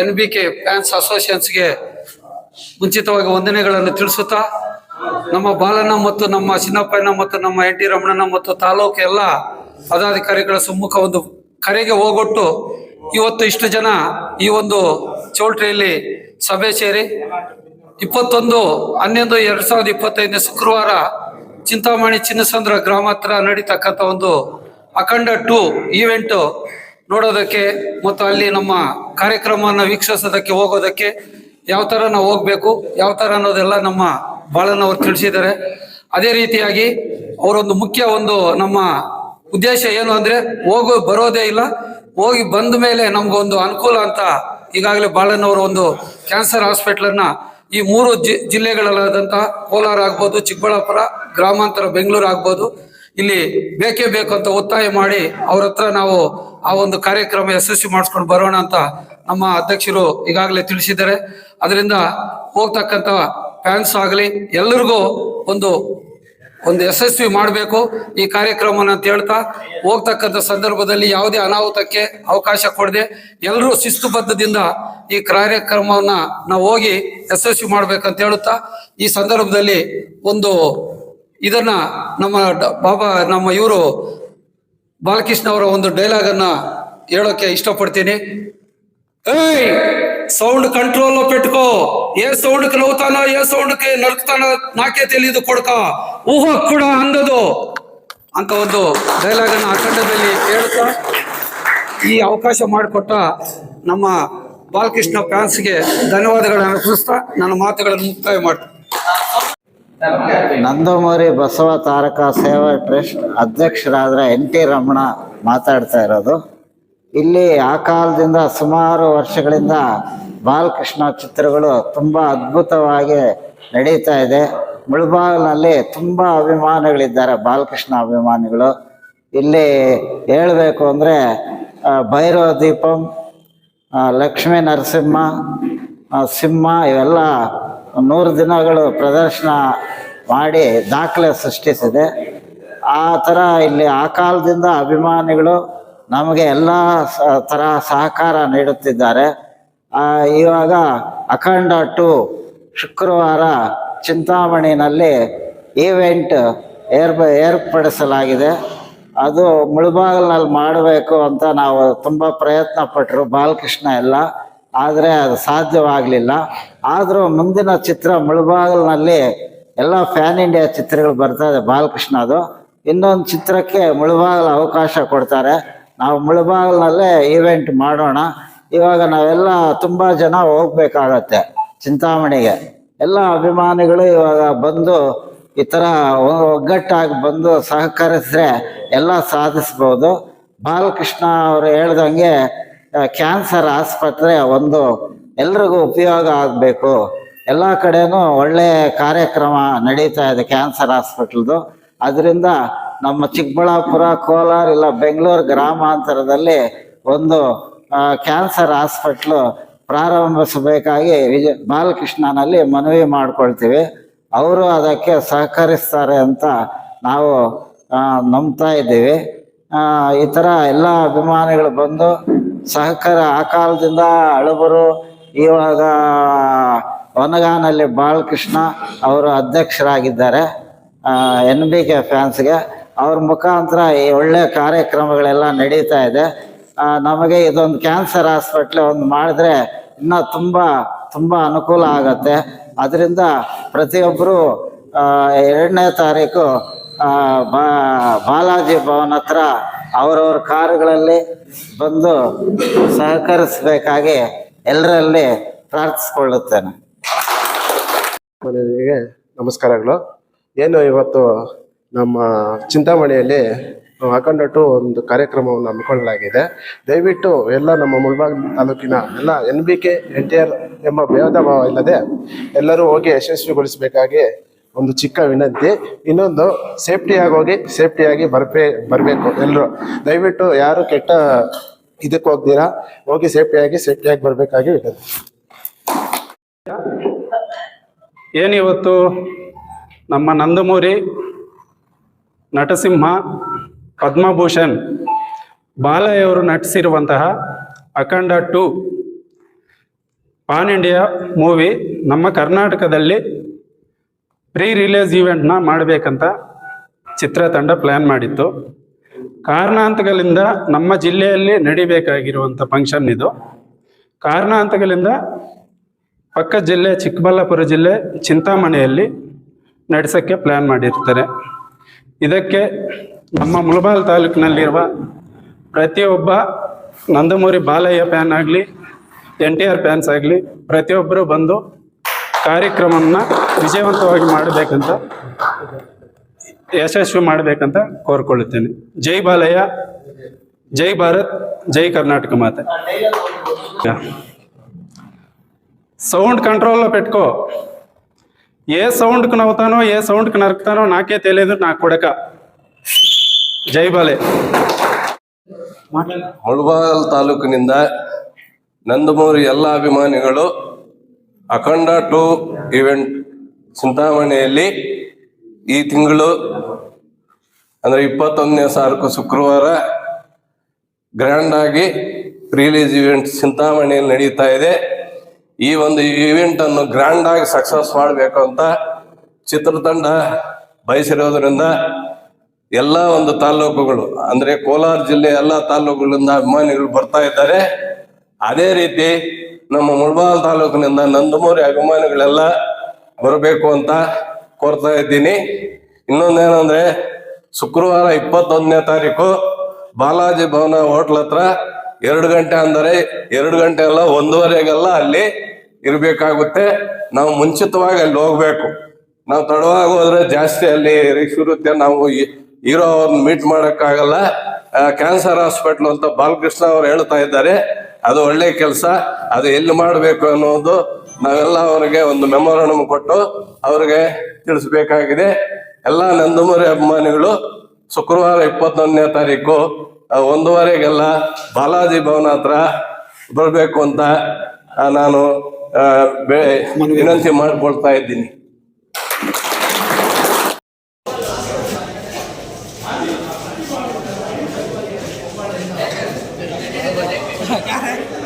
N B K fans ಅಸೋಸಿಯೇಷನ್ಸ್ಗೆ ಮುಂಚಿತವಾಗಿ ವಂದನೆಗಳನ್ನು ತಿಳಿಸುತ್ತಾ, ನಮ್ಮ ಬಾಲನ ಮತ್ತು ನಮ್ಮ ಚಿನ್ನಪ್ಪಣ್ಣ ಮತ್ತು ನಮ್ಮ ಎನ್ ಟಿ ರಮಣನ ಮತ್ತು ತಾಲೂಕು ಎಲ್ಲ ಪದಾಧಿಕಾರಿಗಳ ಸಮ್ಮುಖ ಒಂದು ಕರೆಗೆ ಹೋಗೊಟ್ಟು ಇವತ್ತು ಇಷ್ಟು ಜನ ಈ ಒಂದು ಚೌಲ್ಟ್ರಿಯಲ್ಲಿ ಸಭೆ ಸೇರಿ ಇಪ್ಪತ್ತೊಂದು, ಹನ್ನೊಂದು, ಎರಡು ಸಾವಿರದ ಇಪ್ಪತ್ತೈದನೇ ಶುಕ್ರವಾರ ಚಿಂತಾಮಣಿ ಚಿನ್ನಸಂದ್ರ ಗ್ರಾಮ ಹತ್ರ ನಡೀತಕ್ಕಂಥ ಒಂದು ಅಖಂಡ ಟು ಈವೆಂಟ್ ನೋಡೋದಕ್ಕೆ ಮತ್ತು ಅಲ್ಲಿ ನಮ್ಮ ಕಾರ್ಯಕ್ರಮವನ್ನು ವೀಕ್ಷಿಸೋದಕ್ಕೆ ಹೋಗೋದಕ್ಕೆ ಯಾವ ಥರ ನಾವು ಹೋಗ್ಬೇಕು, ಯಾವ ಥರ ಅನ್ನೋದೆಲ್ಲ ನಮ್ಮ ಬಾಳನವರು ತಿಳಿಸಿದ್ದಾರೆ. ಅದೇ ರೀತಿಯಾಗಿ ಅವರೊಂದು ಮುಖ್ಯ ಒಂದು ನಮ್ಮ ಉದ್ದೇಶ ಏನು ಅಂದರೆ ಹೋಗೋ ಬರೋದೇ ಇಲ್ಲ, ಹೋಗಿ ಬಂದ ಮೇಲೆ ನಮಗೊಂದು ಅನುಕೂಲ ಅಂತ ಈಗಾಗಲೇ ಬಾಳನವರು ಒಂದು ಕ್ಯಾನ್ಸರ್ ಹಾಸ್ಪಿಟ್ಲನ್ನು ಈ ಮೂರು ಜಿ ಜಿಲ್ಲೆಗಳಲ್ಲಾದಂತಹ ಕೋಲಾರ ಆಗ್ಬೋದು, ಚಿಕ್ಕಬಳ್ಳಾಪುರ, ಗ್ರಾಮಾಂತರ, ಬೆಂಗಳೂರು ಆಗ್ಬೋದು. ಇಲ್ಲಿ ಬೇಕೇ ಬೇಕು ಅಂತ ಒತ್ತಾಯ ಮಾಡಿ ಅವ್ರ ಹತ್ರ ನಾವು ಆ ಒಂದು ಕಾರ್ಯಕ್ರಮ ಯಶಸ್ವಿ ಮಾಡಿಸ್ಕೊಂಡು ಬರೋಣ ಅಂತ ನಮ್ಮ ಅಧ್ಯಕ್ಷರು ಈಗಾಗಲೇ ತಿಳಿಸಿದ್ದಾರೆ. ಅದರಿಂದ ಹೋಗ್ತಕ್ಕಂಥ ಫ್ಯಾನ್ಸ್ ಆಗಲಿ, ಎಲ್ಲರಿಗೂ ಒಂದು ಒಂದು ಯಶಸ್ವಿ ಮಾಡಬೇಕು ಈ ಕಾರ್ಯಕ್ರಮನ ಅಂತ ಹೇಳ್ತಾ, ಹೋಗ್ತಕ್ಕಂಥ ಸಂದರ್ಭದಲ್ಲಿ ಯಾವುದೇ ಅನಾಹುತಕ್ಕೆ ಅವಕಾಶ ಕೊಡದೆ ಎಲ್ಲರೂ ಶಿಸ್ತುಬದ್ಧದಿಂದ ಈ ಕಾರ್ಯಕ್ರಮವನ್ನ ನಾವು ಹೋಗಿ ಯಶಸ್ವಿ ಮಾಡ್ಬೇಕಂತ ಹೇಳುತ್ತಾ, ಈ ಸಂದರ್ಭದಲ್ಲಿ ಒಂದು ಇದನ್ನ ನಮ್ಮ ಡ- ಬಾಬಾ ನಮ್ಮ ಇವರು ಬಾಲಕೃಷ್ಣ ಅವರ ಒಂದು ಡೈಲಾಗ್ ಅನ್ನ ಹೇಳೋಕೆ ಇಷ್ಟಪಡ್ತೀನಿ ಏಯ್ సౌండ్ కంట్రోల్ లో పెట్టుకో ఏ సౌండ్ కి నవ్వుతానో ఏ సౌండ్ కి నరుకుతానో నాకే తెలియదు కొడుక ఊహ కూడా అందదు ಅಂತ ಒಂದು ಡೈಲಾಗ್ ಅನ್ನು ಅಖಂಡದಲ್ಲಿ ಹೇಳ್ತಾ ಈ ಅವಕಾಶ ಮಾಡಿಕೊಟ್ಟ ನಮ್ಮ ಬಾಲಕೃಷ್ಣ ಫ್ಯಾನ್ಸ್ಗೆ ಧನ್ಯವಾದಗಳನ್ನು ಅರ್ಪಿಸ್ತಾ ನನ್ನ ಮಾತುಗಳನ್ನು ಮುಕ್ತಾಯ ಮಾಡ್ತೀನಿ ನಂದಮೂರಿ ಬಸವ ತಾರಕ ಸೇವಾ ಟ್ರಸ್ಟ್ ಅಧ್ಯಕ್ಷರಾದ ಎನ್ ಟಿ ರಮಣ ಮಾತಾಡ್ತಾ ಇರೋದು. ಇಲ್ಲಿ ಆ ಕಾಲದಿಂದ ಸುಮಾರು ವರ್ಷಗಳಿಂದ ಬಾಲಕೃಷ್ಣ ಚಿತ್ರಗಳು ತುಂಬ ಅದ್ಭುತವಾಗಿ ನಡೀತಾ ಇದೆ. ಮುಳಬಾಗಿಲಿನಲ್ಲಿ ತುಂಬ ಅಭಿಮಾನಿಗಳಿದ್ದಾರೆ ಬಾಲಕೃಷ್ಣ ಅಭಿಮಾನಿಗಳು. ಇಲ್ಲಿ ಹೇಳಬೇಕು ಅಂದರೆ ಭೈರವ ದೀಪಂ ಲಕ್ಷ್ಮೀ ನರಸಿಂಹ ಸಿಂಹ ಇವೆಲ್ಲ ನೂರು ದಿನಗಳು ಪ್ರದರ್ಶನ ಮಾಡಿ ದಾಖಲೆ ಸೃಷ್ಟಿಸಿದೆ. ಆ ಥರ ಇಲ್ಲಿ ಆ ಕಾಲದಿಂದ ಅಭಿಮಾನಿಗಳು ನಮಗೆ ಎಲ್ಲ ಥರ ಸಹಕಾರ ನೀಡುತ್ತಿದ್ದಾರೆ. ಇವಾಗ ಅಖಂಡ ಟು ಶುಕ್ರವಾರ ಚಿಂತಾಮಣಿನಲ್ಲಿ ಈವೆಂಟ್ ಏರ್ಪ, ಏರ್ಪಡಿಸಲಾಗಿದೆ. ಅದು ಮುಳುಬಾಗಿಲಿನಲ್ಲಿ ಮಾಡಬೇಕು ಅಂತ ನಾವು ತುಂಬ ಪ್ರಯತ್ನ ಪಟ್ಟರು ಬಾಲಕೃಷ್ಣ ಎಲ್ಲ. ಆದರೆ ಅದು ಸಾಧ್ಯವಾಗಲಿಲ್ಲ. ಆದರೂ ಮುಂದಿನ ಚಿತ್ರ ಮುಳುಬಾಗಿಲಿನಲ್ಲಿ ಎಲ್ಲ ಫ್ಯಾನ್ ಇಂಡಿಯಾ ಚಿತ್ರಗಳು ಬರ್ತಾ ಇದೆ ಬಾಲಕೃಷ್ಣದು ಇನ್ನೊಂದು ಚಿತ್ರಕ್ಕೆ ಮುಳುಬಾಗಿಲು ಅವಕಾಶ ಕೊಡ್ತಾರೆ. ನಾವು ಮುಳುಬಾಗಿಲಿನಲ್ಲೇ ಈವೆಂಟ್ ಮಾಡೋಣ. ಇವಾಗ ನಾವೆಲ್ಲ ತುಂಬ ಜನ ಹೋಗ್ಬೇಕಾಗತ್ತೆ ಚಿಂತಾಮಣಿಗೆ. ಎಲ್ಲ ಅಭಿಮಾನಿಗಳು ಇವಾಗ ಬಂದು ಈ ಥರ ಒಗ್ಗಟ್ಟಾಗಿ ಬಂದು ಸಹಕರಿಸಿದ್ರೆ ಎಲ್ಲ ಸಾಧಿಸ್ಬೋದು. ಬಾಲಕೃಷ್ಣ ಅವರು ಹೇಳ್ದಂಗೆ ಕ್ಯಾನ್ಸರ್ ಆಸ್ಪತ್ರೆ ಒಂದು ಎಲ್ರಿಗೂ ಉಪಯೋಗ ಆಗಬೇಕು. ಎಲ್ಲ ಕಡೆನೂ ಒಳ್ಳೆ ಕಾರ್ಯಕ್ರಮ ನಡೀತಾ ಇದೆ ಕ್ಯಾನ್ಸರ್ ಹಾಸ್ಪಿಟ್ಲ್ದು ಅದರಿಂದ ನಮ್ಮ ಚಿಕ್ಕಬಳ್ಳಾಪುರ, ಕೋಲಾರ ಇಲ್ಲ ಬೆಂಗಳೂರು ಗ್ರಾಮಾಂತರದಲ್ಲಿ ಒಂದು ಕ್ಯಾನ್ಸರ್ ಹಾಸ್ಪಿಟ್ಲು ಪ್ರಾರಂಭಿಸಬೇಕಾಗಿ ವಿಜಯ ಬಾಲಕೃಷ್ಣನಲ್ಲಿ ಮನವಿ ಮಾಡ್ಕೊಳ್ತೀವಿ. ಅವರು ಅದಕ್ಕೆ ಸಹಕರಿಸ್ತಾರೆ ಅಂತ ನಾವು ನಂಬ್ತಾ ಇದ್ದೀವಿ. ಈ ಥರ ಎಲ್ಲ ಅಭಿಮಾನಿಗಳು ಬಂದು ಸಹಕಾರ ಆ ಕಾಲದಿಂದ ಹಳಬರು ಇವಾಗ ಒನಗಾನಲ್ಲಿ ಬಾಲಕೃಷ್ಣ ಅವರು ಅಧ್ಯಕ್ಷರಾಗಿದ್ದಾರೆ. ಎನ್ ಬಿ ಕೆ ಫ್ಯಾನ್ಸ್ಗೆ ಅವ್ರ ಮುಖಾಂತರ ಈ ಒಳ್ಳೆ ಕಾರ್ಯಕ್ರಮಗಳೆಲ್ಲ ನಡೀತಾ ಇದೆ. ನಮಗೆ ಇದೊಂದು ಕ್ಯಾನ್ಸರ್ ಹಾಸ್ಪಿಟ್ಲ್ ಒಂದು ಮಾಡಿದ್ರೆ ಇನ್ನೂ ತುಂಬ ತುಂಬ ಅನುಕೂಲ ಆಗತ್ತೆ. ಅದರಿಂದ ಪ್ರತಿಯೊಬ್ಬರು ಎರಡನೇ ತಾರೀಕು ಬಾಲಾಜಿ ಭವನ್ ಹತ್ರ ಅವರವ್ರ ಕಾರುಗಳಲ್ಲಿ ಬಂದು ಸಹಕರಿಸಬೇಕಾಗಿ ಎಲ್ಲರಲ್ಲಿ ಪ್ರಾರ್ಥಿಸ್ಕೊಳ್ಳುತ್ತೇನೆ. ಮನೆಯವರಿಗೆ ನಮಸ್ಕಾರಗಳು. ಏನು ಇವತ್ತು ನಮ್ಮ ಚಿಂತಾಮಣಿಯಲ್ಲಿ ಅಖಂಡ ಟು ಒಂದು ಕಾರ್ಯಕ್ರಮವನ್ನು ಹಮ್ಮಿಕೊಳ್ಳಲಾಗಿದೆ. ದಯವಿಟ್ಟು ಎಲ್ಲ ನಮ್ಮ ಮುಳ್ಬಾಗ್ ತಾಲೂಕಿನ ಎಲ್ಲ N B K, N T R ಎಂಬ ಭೇದ ಭಾವ ಇಲ್ಲದೆ ಎಲ್ಲರೂ ಹೋಗಿ ಯಶಸ್ವಿಗೊಳಿಸಬೇಕಾಗಿ ಒಂದು ಚಿಕ್ಕ ವಿನಂತಿ, ಇನ್ನೊಂದು ಸೇಫ್ಟಿಯಾಗಿ ಹೋಗಿ ಸೇಫ್ಟಿಯಾಗಿ ಬರ್ಬೇ, ಬರಬೇಕು ಎಲ್ಲರೂ ದಯವಿಟ್ಟು ಯಾರು ಕೆಟ್ಟ ಇದಕ್ಕೆ ಹೋಗ್ತೀರಾ, ಹೋಗಿ ಸೇಫ್ಟಿಯಾಗಿ ಸೇಫ್ಟಿಯಾಗಿ ಬರಬೇಕಾಗಿ ವಿನಂತಿ. ಏನಿವತ್ತು? ನಮ್ಮ ನಂದಮೂರಿ ನಟಸಿಂಹ ಪದ್ಮಭೂಷಣ್ ಬಾಲಯ್ಯವರು ನಟಿಸಿರುವಂತಹ ಅಖಂಡ ಟು, ಪಾನ್ ಇಂಡಿಯಾ ಮೂವಿ ನಮ್ಮ ಕರ್ನಾಟಕದಲ್ಲಿ ಪ್ರೀ ರಿಲೀಸ್ ಈವೆಂಟ್ನ ಮಾಡಬೇಕಂತ ಚಿತ್ರತಂಡ ಪ್ಲ್ಯಾನ್ ಮಾಡಿತ್ತು ಕಾರಣಾಂತಗಳಿಂದ ನಮ್ಮ ಜಿಲ್ಲೆಯಲ್ಲಿ ನಡಿಬೇಕಾಗಿರುವಂಥ ಫಂಕ್ಷನ್ ಇದು. ಕಾರಣಾಂತಗಳಿಂದ ಪಕ್ಕ ಜಿಲ್ಲೆ, ಚಿಕ್ಕಬಳ್ಳಾಪುರ ಜಿಲ್ಲೆ, ಚಿಂತಾಮಣಿಯಲ್ಲಿ ನಡೆಸೋಕ್ಕೆ ಪ್ಲ್ಯಾನ್ ಮಾಡಿರ್ತಾರೆ. ಇದಕ್ಕೆ ನಮ್ಮ ಮುಳಬಾಲ್ ತಾಲೂಕಿನಲ್ಲಿರುವ ಪ್ರತಿಯೊಬ್ಬ ನಂದಮೂರಿ ಬಾಲಯ್ಯ ಫ್ಯಾನ್ ಆಗಲಿ, ಎನ್ ಟಿ ಆರ್ ಫ್ಯಾನ್ಸ್ ಆಗಲಿ, ಪ್ರತಿಯೊಬ್ಬರು ಬಂದು ಕಾರ್ಯಕ್ರಮವನ್ನು ವಿಜಯವಂತವಾಗಿ ಮಾಡಬೇಕಂತ ಯಶಸ್ವಿ ಮಾಡಬೇಕಂತ ಕೋರ್ಕೊಳ್ಳುತ್ತೇನೆ ಜೈ ಬಾಲಯ್ಯ ಜೈ ಭಾರತ್ ಜೈ కర్ణాటక మాత సౌండ్ కంట్రోల్లో పెట్టుకో ఏ సౌండ్కి నవ్వుతానో ఏ సౌండ్కి నరుకుతానో నాకే తెలియదు నా కొడక జై బాలే ಮುಳಬಾಲ್ ತಾಲೂಕಿನಿಂದ ನಂದಮೂರಿ ಎಲ್ಲ ಅಭಿಮಾನಿಗಳು ಅಖಂಡ ಟು ಇವೆಂಟ್ ಚಿಂತಾಮಣಿಯಲ್ಲಿ ಈ ತಿಂಗಳು, ಅಂದ್ರೆ ಇಪ್ಪತ್ತೊಂದನೇ ಸಾರ್ಕು ಶುಕ್ರವಾರ ಗ್ರ್ಯಾಂಡ್ ಆಗಿ ರಿಲೀಸ್ ಇವೆಂಟ್ ಚಿಂತಾಮಣಿಯಲ್ಲಿ ನಡೀತಾ ಇದೆ. ಈ ಒಂದು ಇವೆಂಟ್ ಅನ್ನು ಗ್ರ್ಯಾಂಡ್ ಆಗಿ ಸಕ್ಸಸ್ ಮಾಡಬೇಕು ಅಂತ ಚಿತ್ರತಂಡ ಬಯಸಿರೋದ್ರಿಂದ ಎಲ್ಲ ಒಂದು ತಾಲೂಕುಗಳು ಅಂದ್ರೆ ಕೋಲಾರ ಜಿಲ್ಲೆ ಎಲ್ಲ ತಾಲೂಕುಗಳಿಂದ ಅಭಿಮಾನಿಗಳು ಬರ್ತಾ ಇದ್ದಾರೆ. ಅದೇ ರೀತಿ ನಮ್ಮ ಮುಳಬಾಲ್ ತಾಲೂಕಿನಿಂದ ನಂದಮೂರಿ ಅಭಿಮಾನಿಗಳೆಲ್ಲ ಬರಬೇಕು ಅಂತ ಕೋರ್ತಾ ಇದ್ದೀನಿ. ಇನ್ನೊಂದೇನಂದ್ರೆ ಶುಕ್ರವಾರ ಇಪ್ಪತ್ತೊಂದನೇ ತಾರೀಕು ಬಾಲಾಜಿ ಭವನ ಹೋಟ್ಲ್ ಹತ್ರ ಎರಡು ಗಂಟೆ ಅಂದರೆ ಎರಡು ಗಂಟೆ ಎಲ್ಲ ಒಂದೂವರೆಗೆಲ್ಲ ಅಲ್ಲಿ ಇರಬೇಕಾಗುತ್ತೆ. ನಾವು ಮುಂಚಿತವಾಗಿ ಅಲ್ಲಿ ಹೋಗ್ಬೇಕು. ನಾವು ತಡವಾಗಿ ಹೋದ್ರೆ ಜಾಸ್ತಿ ಅಲ್ಲಿ ರಿಕ್ಷ್ ಇರುತ್ತೆ. ನಾವು ಹೀರೋ ಅವ್ರನ್ನ ಮೀಟ್ ಮಾಡೋಕ್ಕಾಗಲ್ಲ. ಕ್ಯಾನ್ಸರ್ ಹಾಸ್ಪಿಟ್ಲ್ ಅಂತ ಬಾಲಕೃಷ್ಣ ಅವ್ರು ಹೇಳ್ತಾ ಇದ್ದಾರೆ. ಅದು ಒಳ್ಳೆ ಕೆಲಸ, ಅದು ಎಲ್ಲಿ ಮಾಡಬೇಕು ಅನ್ನೋದು ನಾವೆಲ್ಲ ಅವರಿಗೆ ಒಂದು ಮೆಮೊರಂಡಮ್ ಕೊಟ್ಟು ಅವರಿಗೆ ತಿಳಿಸಬೇಕಾಗಿದೆ. ಎಲ್ಲ ನಂದಮೂರಿ ಅಭಿಮಾನಿಗಳು, ಶುಕ್ರವಾರ ಇಪ್ಪತ್ತೊಂದನೇ ತಾರೀಕು ಒಂದುವರೆಗೆಲ್ಲ ಬಾಲಾಜಿ ಭವನ ಹತ್ರ ಬರಬೇಕು ಅಂತ ನಾನು ವಿನಂತಿ ಮಾಡ್ಕೊಳ್ತಾ ಇದ್ದೀನಿ. Okay.